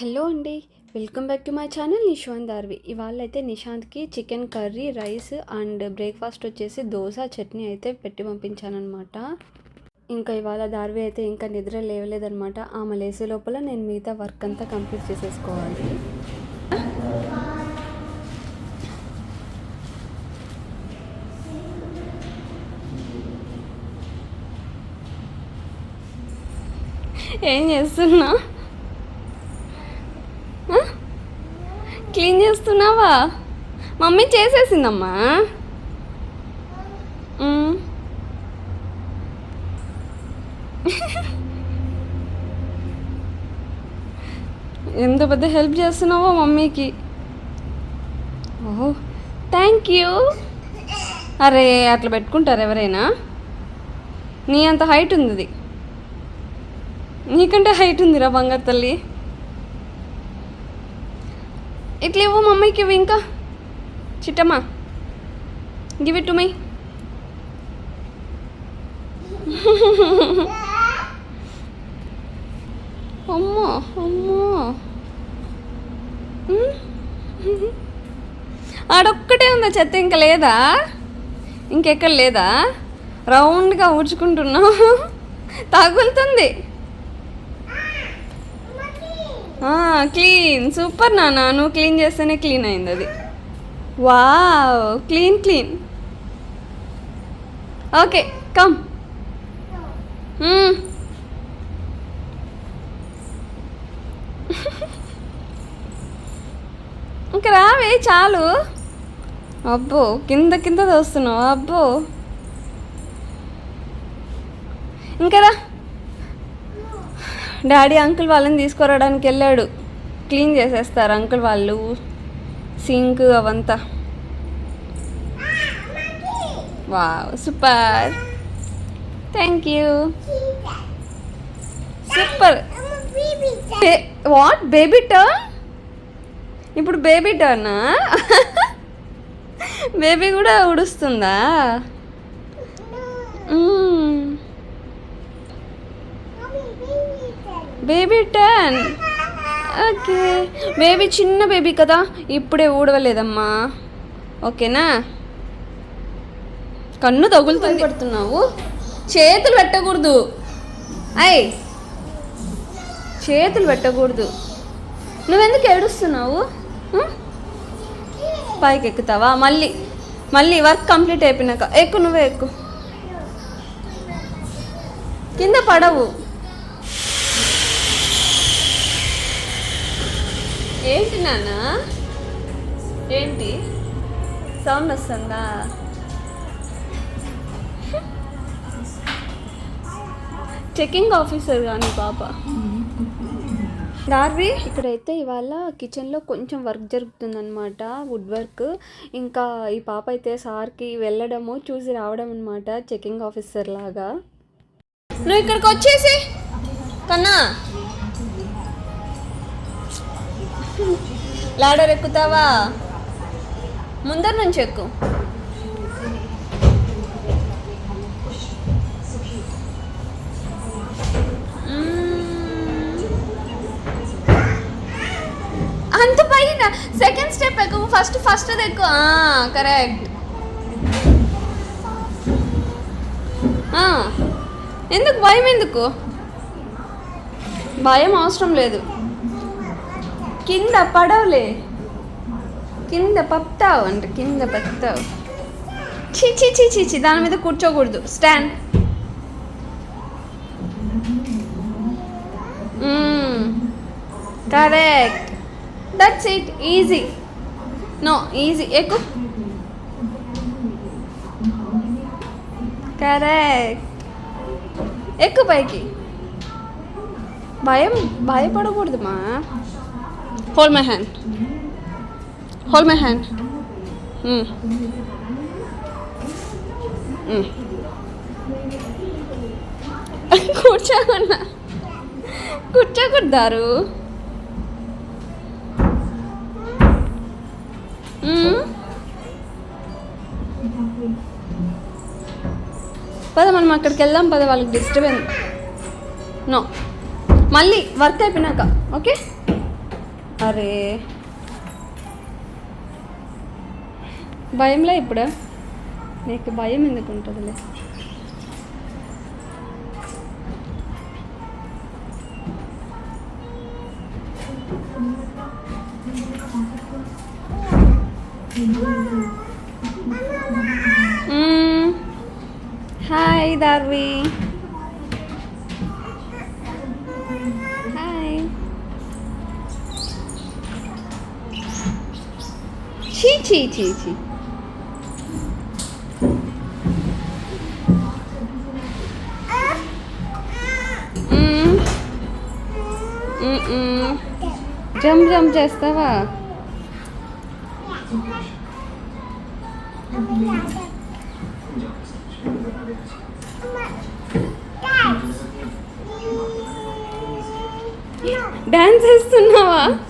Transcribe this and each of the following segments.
Hello అండి. Welcome back to my channel Nishant Darvi. ఇవాళ అయితే నిశాంత్కి chicken curry rice and breakfast వచ్చేసి దోశ చట్నీ అయితే పెట్టి పంపించానమాట ఇంకా ఇవాళ దార్వి అయితే ఇంకా నిద్ర లేవలేదనమాట ఆమె లేసే లోపల నేను మిగతా వర్క్ అంతా కంప్లీట్ చేసేసుకోవాలి. ఏం చేస్తున్నా ఆ? క్లీన్ చేస్తున్నావా? మమ్మీ చేసేసిందమ్మా. ఎంత పెద్ద హెల్ప్ చేస్తున్నావో మమ్మీకి. ఓహో థ్యాంక్ యూ అరే అట్లా పెట్టుకుంటారు ఎవరైనా? నీ అంత హైట్ ఉంది నీకంటే హైట్ ఉందిరా బంగారు తల్లి. ఇట్లా ఇవ్వు మమ్మీకి ఇవి ఇంకా. చిట్టమ్మా గివ్ ఇట్ టు మై అమ్మో అమ్మో. ఆడొక్కటే ఉందా చెత్త ఇంకా లేదా? ఇంకెక్కడ లేదా? రౌండ్గా ఊడ్చుకుంటున్నావు. తగులుతుంది క్లీన్. సూపర్ నాన్న. నువ్వు క్లీన్ చేస్తేనే క్లీన్ అయింది అది wow. Clean clean. Okay come. ఇంక రావే చాలు. అబ్బో కింద కింద దోస్తున్నావు అబ్బో. ఇంకా రా. డాడీ అంకుల్ వాళ్ళని తీసుకురావడానికి వెళ్ళాడు. క్లీన్ చేసేస్తారు అంకుల్ వాళ్ళు సింక్ అవంతా. Wow super. Thank you. Super. What baby turn? ఇప్పుడు బేబీ టర్నా? బేబీ కూడా ఉడుస్తుందా? Baby ten. ఓకే. బేబీ చిన్న బేబీ కదా ఇప్పుడే ఊడవలేదమ్మా. ఓకేనా? కన్ను తగులుతుంది. పడుతున్నావు చేతులు పెట్టకూడదు. అయ్ చేతులు పెట్టకూడదు. నువ్వెందుకు ఏడుస్తున్నావు? పైకి ఎక్కుతావా మళ్ళీ మళ్ళీ వర్క్ కంప్లీట్ అయిపోయినాక. ఎక్కు నువ్వే ఎక్కు. కింద పడవు. ఏంటి నాన్న? ఏంటి? సౌండ్ వస్తుందా? చెకింగ్ ఆఫీసర్ కానీ పాప. డార్వి ఇక్కడైతే ఇవాళ కిచెన్లో కొంచెం వర్క్ జరుగుతుందన్నమాట వుడ్ వర్క్. ఇంకా ఈ పాప అయితే సార్కి వెళ్ళడము చూసి రావడం అనమాట చెకింగ్ ఆఫీసర్ లాగా. నువ్వు ఇక్కడికి వచ్చేసి కన్నా. లాడర్ ఎక్కుతావా? ముందర నుంచి ఎక్కు. అంత పైన. సెకండ్ స్టెప్ ఎక్కువ ఫస్ట్ ఫస్ట్ అది ఎక్కువ కరెక్ట్. ఎందుకు? భయం ఎందుకు? భయం అవసరం లేదు. కింద పడవలే. కింద పప్తావు అంట కింద పత్తావు చీచి చీచి చీ దాని మీద కూర్చోకూడదు. Stand. Correct. That's it easy no easy ఎక్కు. కరెక్ట్. ఎక్కు పైకి. భయం భయపడకూడదు మా hold my hand hold my hand కూర్చోకుండా కూర్చోకూడదారు పద మనం అక్కడికి వెళ్దాం పద వాళ్ళకి డిస్టర్బెన్స్ నో మళ్ళీ వర్క్ అయిపోయినాక ఓకే అరే. భయంలే ఇప్పుడు. నీకు భయం ఎందుకు ఉంటుందిలే? హాయ్ దార్వి. చీ చీ చీ చీ మ్మ్. మ్మ్, మ్మ్. జంప్ జంప్ చేస్తావా డాన్స్ వేస్తున్నావా ఆ?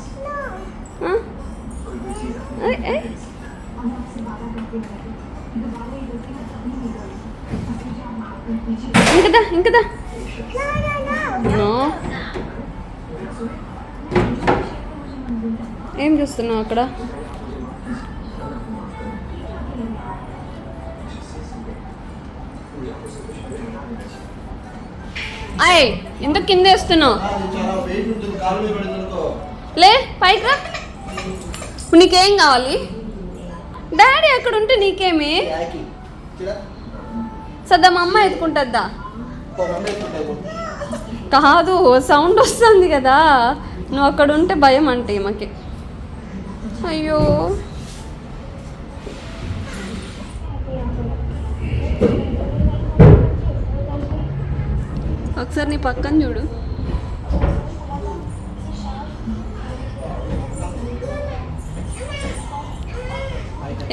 ఇంకదా ఇంకదా. నో. ఏం చూస్తున్నావు అక్కడ? అయ్ ఎందుకు కింద వేస్తున్నావు? లే పైకి రా. ఇప్పుడు నీకేం కావాలి? డాడీ అక్కడ ఉంటే నీకేమి సదా మా అమ్మ ఎత్తుకుంటుందా. కాదు సౌండ్ వస్తుంది కదా. నువ్వు అక్కడ ఉంటే భయం అంటే ఈమెకి. అయ్యో. ఒకసారి నీ పక్కన చూడు.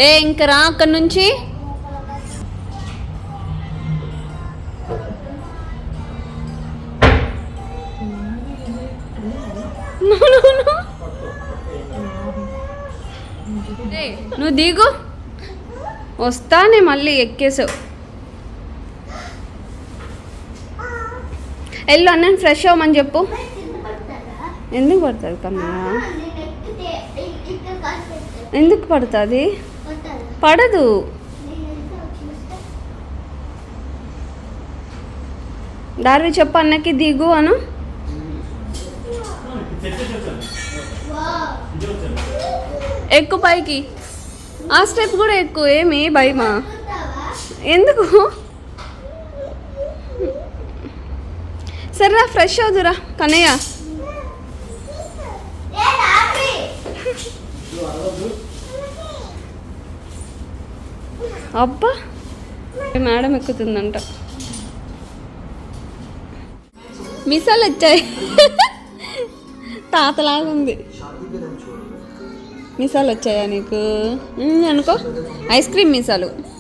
ఏ ఇంక రా అక్కడి నుంచి. నువ్వు దిగు. వస్తానే మళ్ళీ ఎక్కేసావు. వెళ్ళు అన్నని ఫ్రెష్ అవ్వమని చెప్పు. ఎందుకు పడుతుంది కన్నయ్య ఎందుకు పడుతుంది? పడదు. దారి చెప్పు అన్నకి దిగు అను. ఎక్కు పైకి. ఆ స్టెప్ కూడా ఎక్కువ ఏమి? భయమా? ఎందుకు? సరేరా ఫ్రెష్ అవుదురా కన్నయ్య. అబ్బా. మేడం ఎక్కుతుందంట. మిసాలు వచ్చాయి. తాతలాగా ఉంది. మిసాలు వచ్చాయా నీకు? అనుకో. Ice cream మిసాలు.